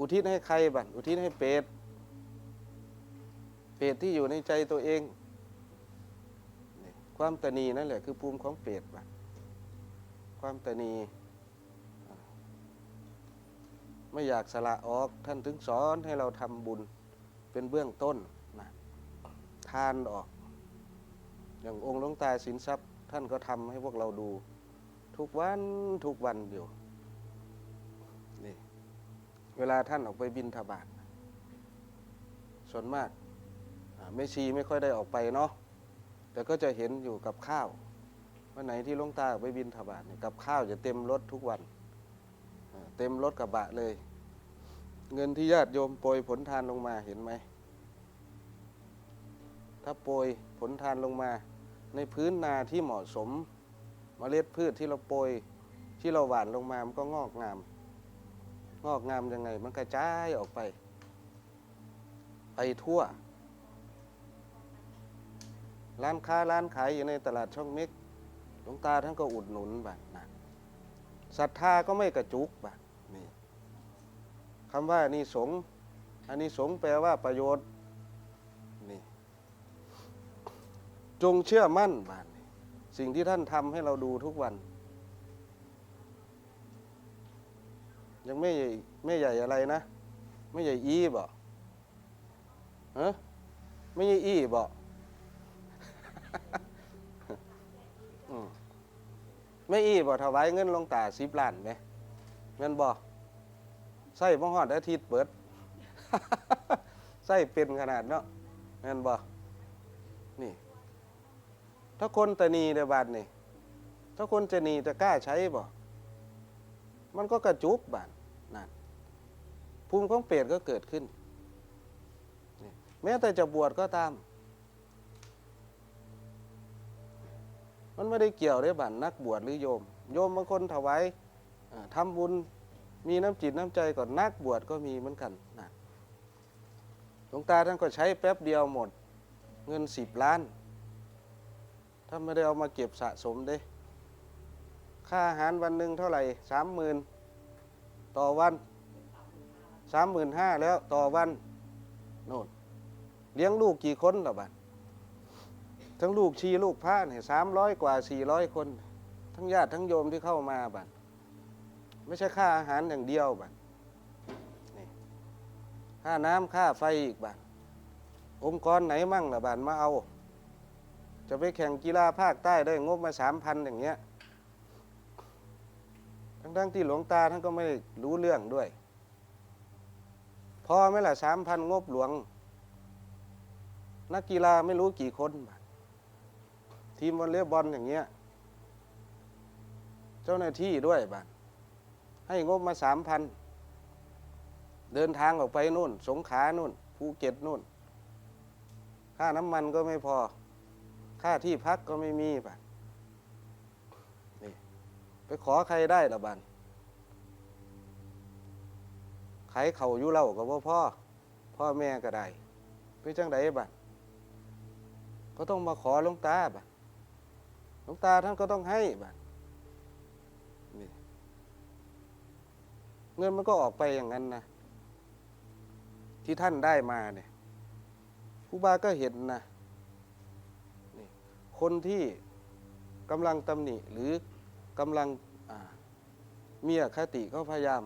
อุทิศให้ใครบัดอุทิศให้เปรตเปรตที่อยู่ในใจตัวเอง ความตนีนั่นแหละคือภูมิของเปรตบัดความตนีไม่อยากสละออกท่านถึงสอนให้เราทำบุญเป็นเบื้องต้นนะทานออก อย่างองค์หลวงตาสินทรัพย์ ท่านก็ทำให้พวกเราดู ทุกวันทุกวันอยู่ เวลาท่านออกไปบินทบาทส่วนมากอ่าแม่ชีไม่ค่อยได้ออกไปเนาะแต่ก็จะเห็นอยู่กับข้าววันไหนที่ลงตาออกไปบินทบาทเนี่ยกับข้าวจะเต็มรถทุกวัน เต็มรถกระบะเลย เงินที่ญาติโยมโปรยผลทานลงมาเห็นไหม ถ้าโปรยผลทานลงมา ในพื้นนาที่เหมาะสมมเมล็ดพืชที่เราโปรยที่เราหว่านลงมามันก็งอกงาม งอกงามยังไง มันกระจายออกไป ไปทั่ว ร้านค้าร้านขายอยู่ในตลาดช่องเม็กหลวงตาท่านก็อุดหนุนบัตรนะศรัทธาก็ไม่กระจุกบัตรนี่คำว่านี่สงอันนี้สงแปลว่าประโยชน์นี่จงเชื่อมั่นบานนี้สิ่งที่ท่านทำให้เราดูทุกวัน ยังไม่ใหญ่ไม่ใหญ่อะไรนะ ไม่ใหญ่อีบ่ฮะไม่ใหญ่อีบ่อืมไม่อีบ่ถวายเงินลงตาสิบล้านไหมเงินบ่ใส่บ่ฮอดอาทิตย์เปิดใส่เป็นขนาดเนาะเงินบ่นี่ ถ้าคนตะนีในบานนี่ถ้าคนจะนีจะกล้าใช้บ่ มันก็กระจุกบ้านนั่นภูมิของเปรตก็เกิดขึ้น แม้แต่จะบวชก็ตาม มันไม่ได้เกี่ยวได้บานนักบวชหรือโยม โยมบางคนถวายทำบุญมีน้ำจิตน้ำใจก่อนนักบวชก็มีเหมือนกันนั่นหลวงตาท่านก็ใช้แป๊บเดียวหมด เงินสิบล้าน ถ้าไม่ได้เอามาเก็บสะสมเด้ ค่าอาหารวันหนึ่งเท่าไหร่สามหมื่นต่อวันสามหมื่นห้าแล้วต่อวันโน่นเลี้ยงลูกกี่คนละบัดทั้งลูกชีลูกพระเนี่ยสามร้อยกว่าสี่ร้อยคน ทั้งญาติทั้งโยมที่เข้ามาบัดไม่ใช่ค่าอาหารอย่างเดียวบัดนี่ค่าน้ำค่าไฟอีกบัดองค์กรไหนมั่งล่ะบัดมาเอา จะไปแข่งกีฬาภาคใต้ได้งบมาสามพันอย่างเงี้ย ทั้งๆที่หลวงตาท่านก็ไม่รู้เรื่องด้วย พอไหมล่ะสามพันงบหลวง นักกีฬาไม่รู้กี่คน ทีมวอลเลย์บอลอย่างเงี้ย เจ้าหน้าที่ด้วยบัดให้งบมาสามพัน เดินทางออกไปนู่น สงขานู่นภูเก็ตนู่น ค่าน้ำมันก็ไม่พอ ค่าที่พักก็ไม่มีบัดนี่ ไปขอใครได้ละบันขายเขาอยู่เล่ากับว่าพ่อ พ่อแม่ก็ได้ไปจังไดบันก็ต้องมาขอหลวงตาบันหลวงตาท่านก็ต้องให้บันนี่เงินมันก็ออกไปอย่างนั้นนะที่ท่านได้มาเนี่ยครูบาก็เห็นนะนี่คนที่กำลังตำหนิหรือ กำลังอ่ามีอคติก็พยายาม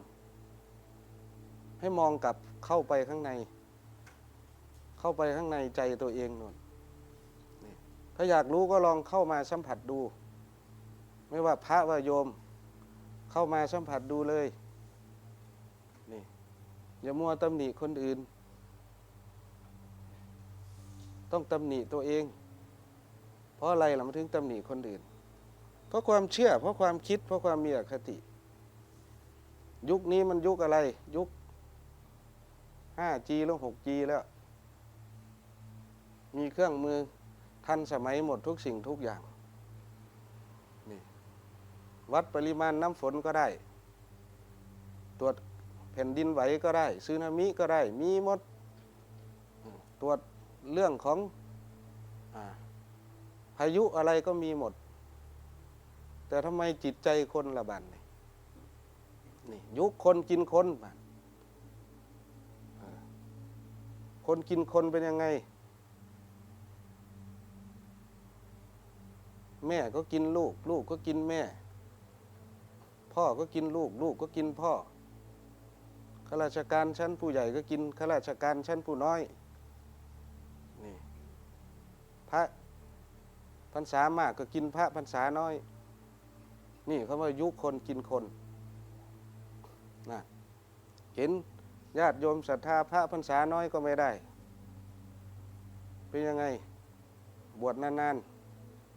ให้มองกลับเข้าไปข้างใน เข้าไปข้างในใจตัวเองนนถ้าอยากรู้ก็ลองเข้ามาสัมผัสดู ไม่ว่าพระว่าโยม เข้ามาสัมผัสดูเลยนี่อย่ามัวตำหนิคนอื่น ต้องตำหนิตัวเอง เพราะอะไรล่ะมันถึงตำหนิคนอื่น ราะความเชื่อ เพราะความคิด เพราะความมีอคติ ยุคนี้มันยุคอะไร ยุค 5G แล้ว 6G แล้ว มีเครื่องมือทันสมัยหมดทุกสิ่งทุกอย่างนี่วัดปริมาณน้ำฝนก็ได้ ตรวจแผ่นดินไหวก็ได้ซึนามิก็ได้ มีหมด ตรวจเรื่องของอพายุอะไรก็มีหมด แต่ทำไมจิตใจคนละบันนี่นี่ยุคคนกินคนบันคนกินคนเป็นยังไง แม่ก็กินลูก ลูกก็กินแม่ พ่อก็กินลูก ลูกก็กินพ่อข้าราชการชั้นผู้ใหญ่ก็กินข้าราชการชั้นผู้น้อยนี่พระพรรษามากก็กินพระพรรษาน้อย นี่เขาว่ายุคนกินคนนะเห็นญาติโยมศรัทธาพระพรรษาน้อยก็ไม่ได้ เป็นยังไง บวชนาน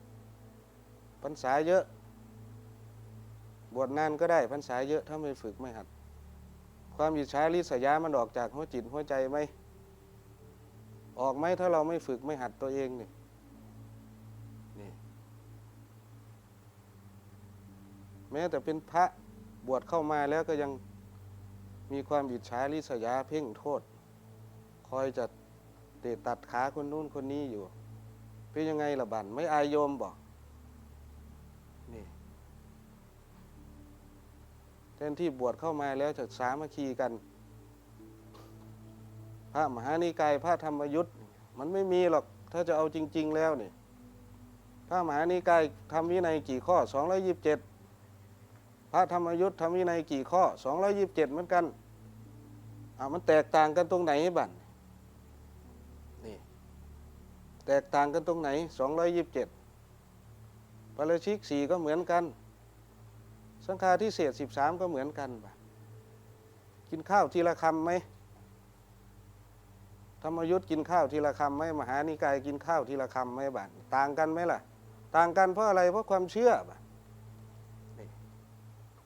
ๆพรรษาเยอะ บวชนานก็ได้พรรษาเยอะถ้าไม่ฝึกไม่หัด ความอิจฉาริษยามันออกจากหัวจิตหัวใจไหมออกไหมถ้าเราไม่ฝึกไม่หัดตัวเองเนี่นี่ แม้แต่เป็นพระบวชเข้ามาแล้วก็ยังมีความอิจฉาริษยาเพ่งโทษ คอยจะเตะตัดขาคนนู้นคนนี้อยู่ เป็นยังไงล่ะบันไม่อายโยมบอกนี่แทนที่บวชเข้ามาแล้วจะสามัคคีกัน พระมหานิกายพระธรรมยุทธ์มันไม่มีหรอกถ้าจะเอาจริง ๆ แล้วนี่พระมหานิกายทำวินัยกี่ข้อ227 พระธรรมยุทธ์ทำวินัยกี่ข้อ 227 เหมือนกันอ่ามันแตกต่างกันตรงไหนบั่นนี่แตกต่างกันตรงไหน 227ปาราชิกสี่ก็เหมือนกัน สังฆาทิเศษ 13 ก็เหมือนกันบั่นกินข้าวทีละคำไหมธรรมยุทธกินข้าวทีละคำไหมมหานิกายกินข้าวทีละคำไหมบัดต่างกันไหมล่ะ ต่างกันเพราะอะไรเพราะความเชื่อบั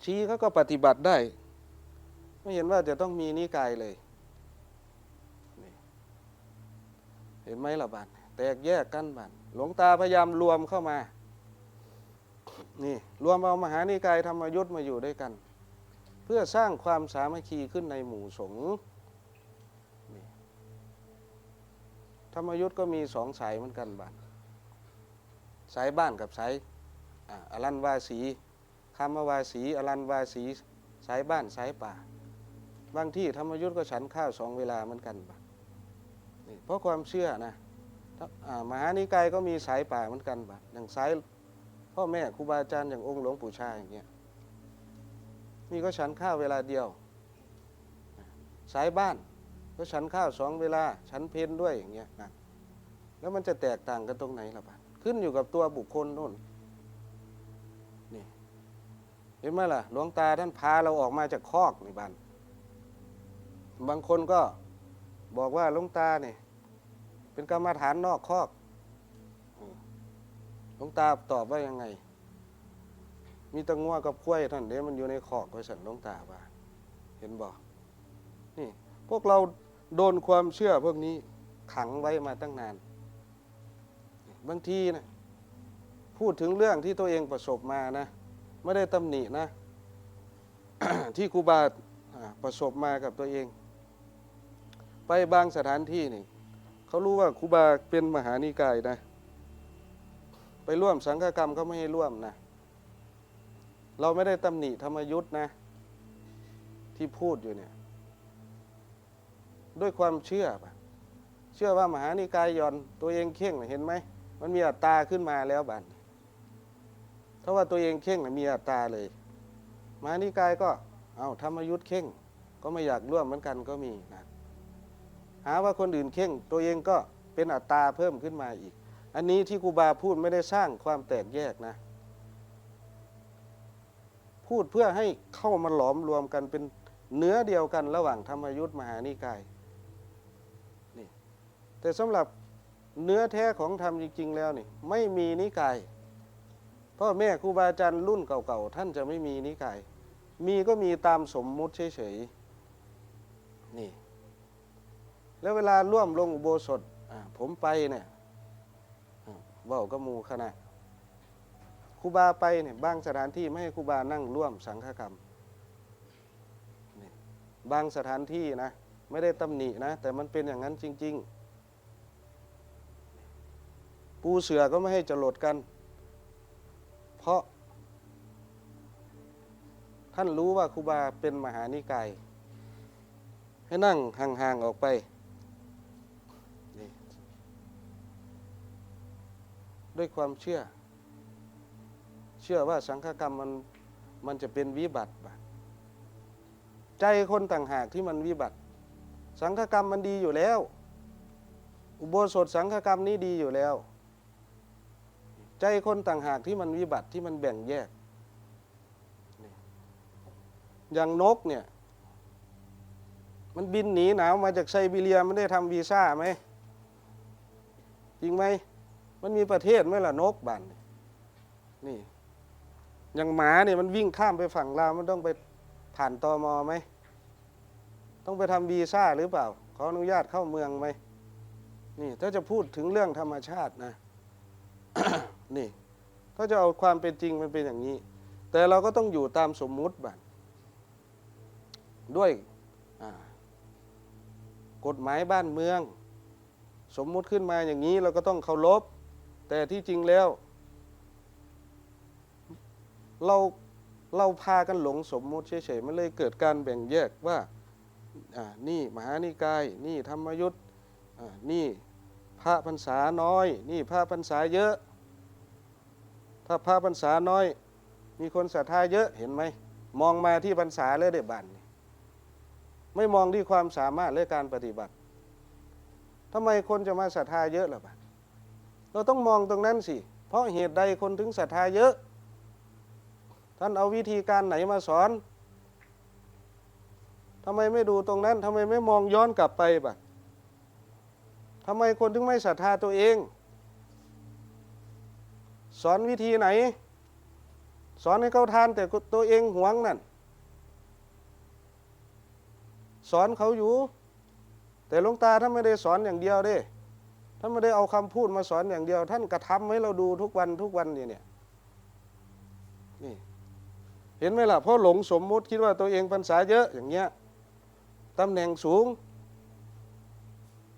ชี้เขาก็ปฏิบัติได้ ไม่เห็นว่าจะต้องมีนิกายเลย เห็นไหมล่ะบัดแตกแยกกันบัดหลวงตาพยายามรวมเข้ามา นี่รวมเอามหานิกายธรรมยุทธ์มาอยู่ด้วยกัน เพื่อสร้างความสามัคคีขึ้นในหมู่สงฆ์ธรรมยุทธ์ก็มีสองสายเหมือนกันบ้านสายบ้านกับสายออรันวาสี คำวาสีอรันวาสีสายบ้านสายป่า บางที่ธรรมยุทธ์ก็ฉันข้าวสองเวลาเหมือนกันบ้านนี่เพราะความเชื่อนะถ้าอ่ามหานิกายก็มีสายป่าเหมือนกันบ้านอย่างสายพ่อแม่ครูบาอาจารย์อย่างองค์หลวงปู่ชาอย่างเงี้ยนี่ก็ฉันข้าวเวลาเดียว สายบ้านก็ฉันข้าวสองเวลาฉันเพนด้วยอย่างเงี้ยนะแล้วมันจะแตกต่างกันตรงไหนล่ะบ้านขึ้นอยู่กับตัวบุคคลนู่น เห็นไหมล่ะ หลวงตาท่านพาเราออกมาจากคอกในบ้านบางคนก็บอกว่าหลวงตาเนี่ยเป็นกรรมฐานนอกคอกหลวงตาตอบว่ายังไง มีตะงัวกับกล้วยท่านเดี๋ยวมันอยู่ในคอกไว้สันหลวงตาว่าเห็นบอกนี่ พวกเราโดนความเชื่อพวกนี้ขังไว้มาตั้งนาน บางทีนะพูดถึงเรื่องที่ตัวเองประสบมานะ ไม่ได้ตำหนินะ ที่ครูบาประสบมากับตัวเอง ไปบางสถานที่นี่เขารู้ว่าครูบาเป็นมหานิกายนะ ไปร่วมสังฆกรรมเขาไม่ให้ร่วมนะ เราไม่ได้ตำหนิธรรมยุทธ์นะ ที่พูดอยู่เนี่ย ด้วยความเชื่อปะเชื่อว่ามหานิกายย่อนตัวเองเข่งเห็นไหม มันมีอัตตาขึ้นมาแล้วบัดน ถ้าว่าตัวเองเข่งนะมีอัตตาเลยมหานิกายก็ เอาธรรมยุทธ์เข่ง ก็ไม่อยากร่วมเหมือนกันก็มีนะหาว่าคนอื่นเข่ง ตัวเองก็เป็นอัตตาเพิ่มขึ้นมาอีก อันนี้ที่ครูบาพูดไม่ได้สร้างความแตกแยกนะ พูดเพื่อให้เข้ามาหลอมรวมกันเป็นเนื้อเดียวกันระหว่างธรรมยุทธ์มหานิกายนี่แต่สำหรับเนื้อแท้ของธรรมจริง ๆ แล้วนี่ ไม่มีนิกาย พ่อแม่ครูบาอาจารย์รุ่นเก่าๆท่านจะไม่มีนิกาย มีก็มีตามสมมุติเฉยๆนี่ แล้วเวลาร่วมลงอุโบสถผมไปเนี่ยอ่าเว่าก็มูคณะครูบาไปเนี่ยบางสถานที่ไม่ให้ครูบานั่งร่วมสังฆกรรมบางสถานที่นะ ไม่ได้ตำหนินะ แต่มันเป็นอย่างนั้นจริง ๆ ปูเสือก็ไม่ให้จรดกัน เพราะ ท่านรู้ว่าครูบาเป็นมหานิกาย ให้นั่งห่างๆออกไป ด้วยความเชื่อ เชื่อว่าสังฆกรรมมันมันจะเป็นวิบัติ ใจคนต่างหากที่มันวิบัติ สังฆกรรมมันดีอยู่แล้ว อุโบสถสังฆกรรมนี้ดีอยู่แล้ว ใจคนต่างหากที่มันวิบัติที่มันแบ่งแยก อย่างนกเนี่ย มันบินหนีหนาวมาจากไซบีเรียมันได้ทำวีซ่าไหมจริงไหมมันมีประเทศไหมล่ะนกบ้านนี่นี่ อย่างหมาเนี่ยมันวิ่งข้ามไปฝั่งลาวมันต้องไปผ่านตอมอไหมต้องไปทำวีซ่าหรือเปล่าขออนุญาตเข้าเมืองไหมนี่ถ้าจะพูดถึงเรื่องธรรมชาตินะ นี่ถ้าจะเอาความเป็นจริงมันเป็นอย่างนี้ แต่เราก็ต้องอยู่ตามสมมุติบ้านด้วยกฎหมายบ้านเมือง สมมุติขึ้นมาอย่างนี้เราก็ต้องเคารพ แต่ที่จริงแล้ว เราเราพากันหลงสมมุติเฉยๆมันเลยเกิดการแบ่งแยกว่านี่มหานิกาย นี่ธรรมยุทธ์นี่พระพรรษาน้อย นี่พระพรรษาเยอะ ถ้าพระพรรษาน้อย มีคนศรัทธาเยอะเห็นไหม มองมาที่พรรษาเลยเด็บันไม่มองที่ความสามารถและการปฏิบัติทำไมคนจะมาศรัทธาเยอะล่ะบัดเราต้องมองตรงนั้นสิ เพราะเหตุใดคนถึงศรัทธาเยอะ ท่านเอาวิธีการไหนมาสอนทำไมไม่ดูตรงนั้นทำไมไม่มองย้อนกลับไปบัดทำไมคนถึงไม่ศรัทธาตัวเอง สอนวิธีไหน สอนให้เขาทานแต่ตัวเองหวงนั่น สอนเขาอยู่ แต่หลวงตาท่านไม่ได้สอนอย่างเดียวเด้ท่านไม่ได้เอาคำพูดมาสอนอย่างเดียว ท่านกระทำให้เราดูทุกวันทุกวันนี่เนี่ยนี่เห็นไหมล่ะเพราะหลงสมมุติคิดว่าตัวเองพรรษาเยอะอย่างเงี้ยตำแหน่งสูง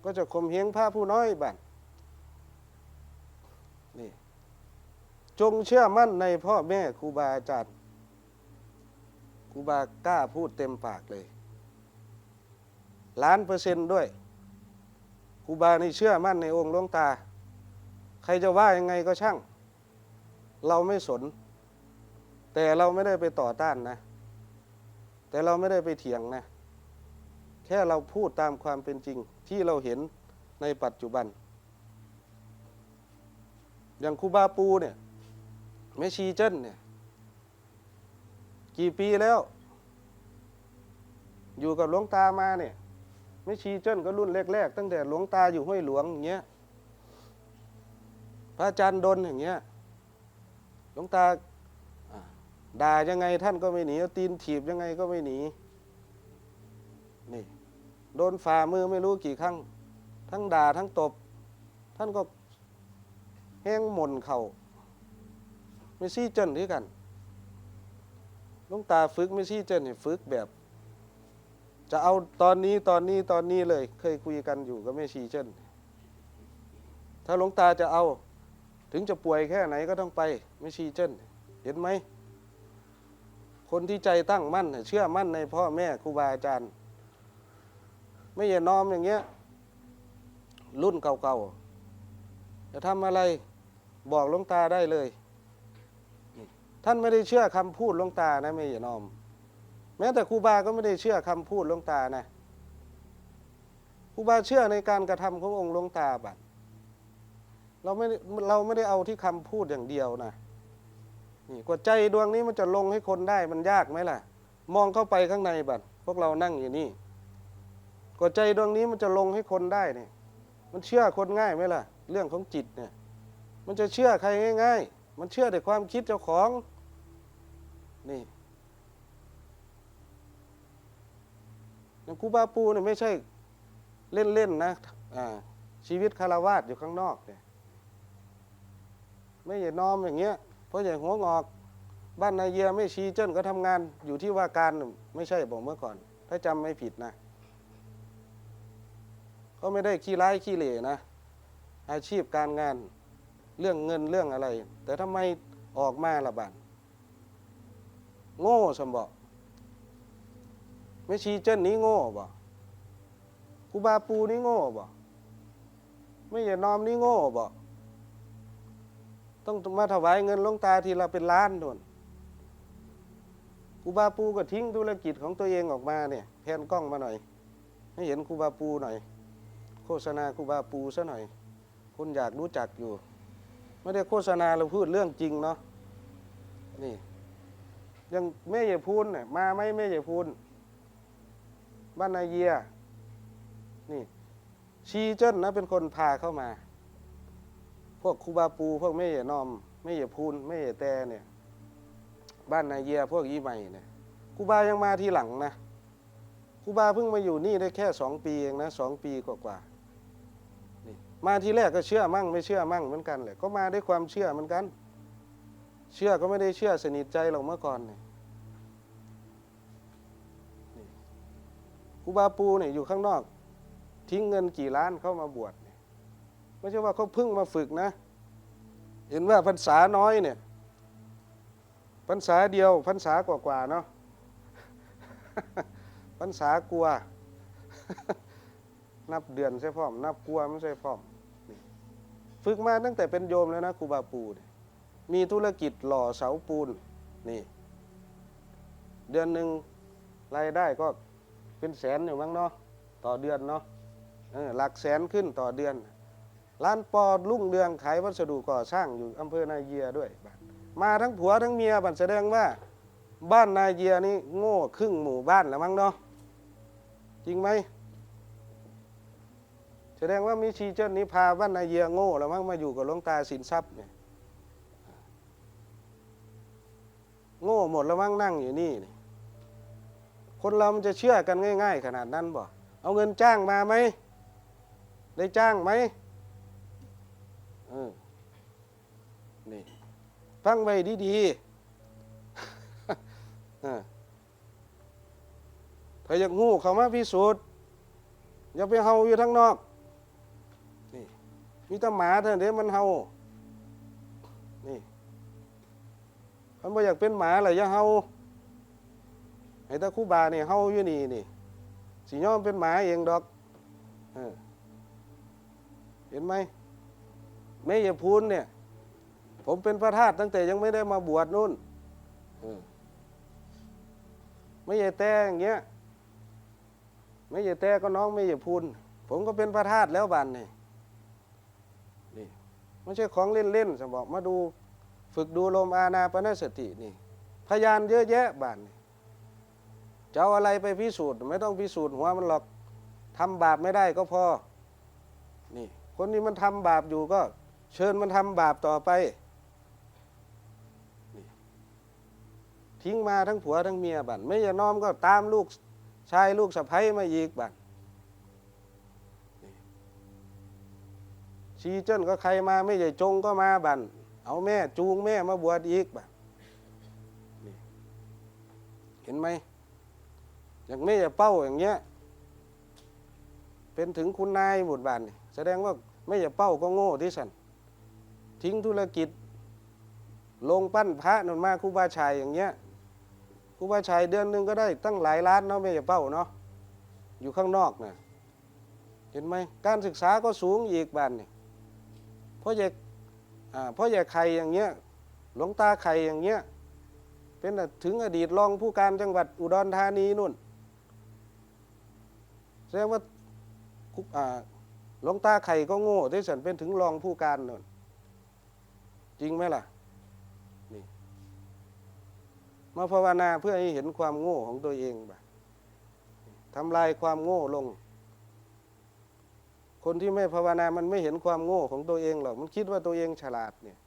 ก็จะข่มเหงผ้าผู้น้อยบ้าน จงเชื่อมั่นในพ่อแม่ครูบาอาจารย์ครูบากล้าพูดเต็มปากเลย ล้านเปอร์เซนต์ด้วยครูบานี่เชื่อมั่นในองค์หลวงตา ใครจะว่ายังไงก็ช่าง เราไม่สน แต่เราไม่ได้ไปต่อต้านนะ แต่เราไม่ได้ไปเถียงนะ แค่เราพูดตามความเป็นจริงที่เราเห็นในปัจจุบัน อย่างครูบาปูเนี่ย แม่ชีเจิ้นเนี่ย กี่ปีแล้ว อยู่กับหลวงตามาเนี่ยแม่ชีเจิ้นก็รุ่นแรกๆ ตั้งแต่หลวงตาอยู่ห้วยหลวงอย่างเงี้ยพระอาจารย์ดนอย่างเงี้ยหลวงตาด่ายังไงท่านก็ไม่หนีตีนถีบยังไงก็ไม่หนีนี่โดนฝ่ามือไม่รู้กี่ครั้ง ทั้งด่าทั้งตบ ท่านก็แห้งหม่นเข่า ไม่ซี่เจนที่กันหลุงตาฝึกไม่ซี่เจนเนี่ยฝึกแบบ จะเอาตอนนี้ตอนนี้ตอนนี้เลย เคยคุยกันอยู่ก็ไม่ชีเจนถ้าหลวงตาจะเอา ถึงจะป่วยแค่ไหนก็ต้องไป ไม่ชีเจนเห็นไหมคนที่ใจตั้งมั่นเชื่อมั่นในพ่อแม่ครูบาอาจารย์ ไม่อย่านอมอย่างเงี้ย รุ่นเก่าๆจะทำอะไรบอกหลวงตาได้เลย ท่านไม่ได้เชื่อคำพูดลวงตานะไม่อย่านอม แม้แต่ครูบาก็ไม่ได้เชื่อคำพูดลวงตานะครูบาเชื่อในการกระทำขององค์ลวงตาบัดเราไม่เราไม่ได้เอาที่คำพูดอย่างเดียวนะนี่กว่าใจดวงนี้มันจะลงให้คนได้มันยากไหมล่ะ มองเข้าไปข้างในบัดพวกเรานั่งอยู่นี่กว่าใจดวงนี้มันจะลงให้คนได้เนี่ย มันเชื่อคนง่ายไหมล่ะ เรื่องของจิตเนี่ย มันจะเชื่อใครง่าย ๆ มันเชื่อแต่ความคิดเจ้าของ นี่อย่างครูบาปูเนี่ยไม่ใช่เล่นๆนะชีวิตคารวาสอยู่ข้างนอกเนี่ยไม่ใช่นอมอย่างเงี้ย เพราะอย่างหัวงอก บ้านนายเยียไม่ชีเจิ้นก็ทำงานอยู่ที่ว่าการไม่ใช่บอกเมื่อก่อน ถ้าจำไม่ผิดนะก็ไม่ได้ขี้ร้ายขี้เหร่นะ อาชีพการงานเรื่องเงินเรื่องอะไร แต่ทำไมออกมาละบาน โง่สมบอกไม่ชีเจ้นนี้โง่บ่ครูบาปูนี่โง่บ่ไม่อย่านอมนี่โง่บ่ต้องมาถวายเงินลงตาทีละเป็นล้านโน่นครูบาปูก็ทิ้งธุรกิจของตัวเองออกมาเนี่ยแพนกล้องมาหน่อย ให้เห็นครูบาปูหน่อย โฆษณาครูบาปูซะหน่อย คนอยากรู้จักอยู่ ไม่ได้โฆษณาเราพูดเรื่องจริงเนาะนี่ ยังแม่ใหญ่พูนเนี่ยมาไหมแม่ใหญ่พูนบ้านนายเยีย นี่ ชีเจิ้นนะเป็นคนพาเข้ามา พวกครูบาปู พวกแม่ใหญ่นอมแม่ใหญ่พูนแม่ใหญ่แต่เนี่ย บ้านนายเยีย พวกยี่ใหม่เนี่ยครูบายังมาทีหลังนะครูบาเพิ่งมาอยู่นี่ได้แค่สองปีเองนะสองปีกว่าๆนี่มาทีแรกก็เชื่อมั่งไม่เชื่อมั่งเหมือนกันแหละก็มาด้วยความเชื่อเหมือนกัน เชื่อก็ไม่ได้เชื่อสนิทใจหรอกเมื่อก่อนเนี่ยนี่ครูบาปูเนี่ยอยู่ข้างนอก ทิ้งเงินกี่ล้านเข้ามาบวชเนี่ยไม่ใช่ว่าเขาเพิ่งมาฝึกนะ เห็นว่าพรรษาน้อยเนี่ยพรรษาเดียวพรรษากว่าๆเนาะพรรษากลัว นับเดือนใช่พร้อม นับกลัวไม่ใช่พร้อมฝึกมาตั้งแต่เป็นโยมแล้วนะครูบาปูเนี่ย มีธุรกิจหล่อเสาปูนนี่ เดือนหนึ่งรายได้ก็เป็นแสนอยู่มั้งเนาะต่อเดือนเนาะหลักแสนขึ้นต่อเดือน ร้านปอลุ่งเรืองขายวัสดุก่อสร้างอยู่อำเภอนาเยียด้วยมาทั้งผัวทั้งเมียบัดแสดงว่า บ้านนาเยียนี่โง่ครึ่งหมู่บ้านแล้วมั้งเนาะจริงไหมแสดงว่ามิชีเจ้านี้พาบ้านนาเยียโง่แล้วมั้งมาอยู่กับหลวงตาสินทรัพย์เนี่ย โง่หมดแล้วมั้งนั่งอยู่นี่ คนเรามันจะเชื่อกันง่าย ๆ ขนาดนั้นบ่เอาเงินจ้างมาไหม ได้จ้างไหมเออนี่ฟังไว้ดีๆออถ้าอยากงูเขามาพิสูจน์อย่าไปเฮาอยู่ทั้งนอก นี่มีแต่หมาเท่านั้นมันเฮา นี่ มันบ่อยากเป็นหมาเลยอย่าเฮาให้ตาคู่บาเนี่ยเฮาอยู่นี่นี่สิยอมเป็นหมาเองดอกเห็นไหมแม่ยาพูนเนี่ย ผมเป็นพระธาตุตั้งแต่ยังไม่ได้มาบวชนู่นไม่ใช่แต่อย่างเงี้ยไม่ใช่แต่ก็น้องไม่ใช่พูนผมก็เป็นพระธาตุแล้วบันนี่นี่ไม่ใช่ของเล่นๆสมบอกมาดู ฝึกดูลมอาณาปณสตินี่ พยานเยอะแยะบันจะเอาอะไรไปพิสูจน์ ไม่ต้องพิสูจน์หัวมันหรอกทำบาปไม่ได้ก็พอ นี่ คนนี้มันทำบาปอยู่ก็ เชิญมันทำบาปต่อไปนี่ทิ้งมาทั้งผัวทั้งเมียบันไม่ย่าน้อมก็ตามลูกชายลูกสะใภ้มาอีกบันชีเจิ้นก็ใครมาไม่ใหญ่จงก็มาบัน เอาแม่จูงแม่มาบวชอีกแบันนี่เห็นไหมอย่างแม่อย่าเป้าอย่างเงี้ย เป็นถึงคุณนายบุตรบานแสดงว่าไม่อย่าเป้าก็โง่ที่สันทิ้งธุรกิจ ลงปั้นพระนนมาครูบาชัยอย่างเงี้ยครูบาชัยเดือนหนึ่งก็ได้ตั้งหลายล้านเนาะไม่อย่าเป้าเนาะอยู่ข้างนอกนะเห็นไหมการศึกษาก็สูงอีกบานนี่เพราะอยาอ่าเพราะอย่าใครอย่างเงี้ยหลวงตาไข่อย่างเงี้ยเป็นถึงอดีตรองผู้การจังหวัดอุดรธานีนู่นแสดงว่าคุกอ่าหลวงตาไข่ก็โง่ที่สันเป็นถึงรองผู้การนั่นจริงไหมล่ะนี่มาภาวนาเพื่อให้เห็นความโง่ของตัวเองบ่ทำลายความโง่ลง คนที่ไม่ภาวนามันไม่เห็นความโง่ของตัวเองหรอกมันคิดว่าตัวเองฉลาดเนี่ย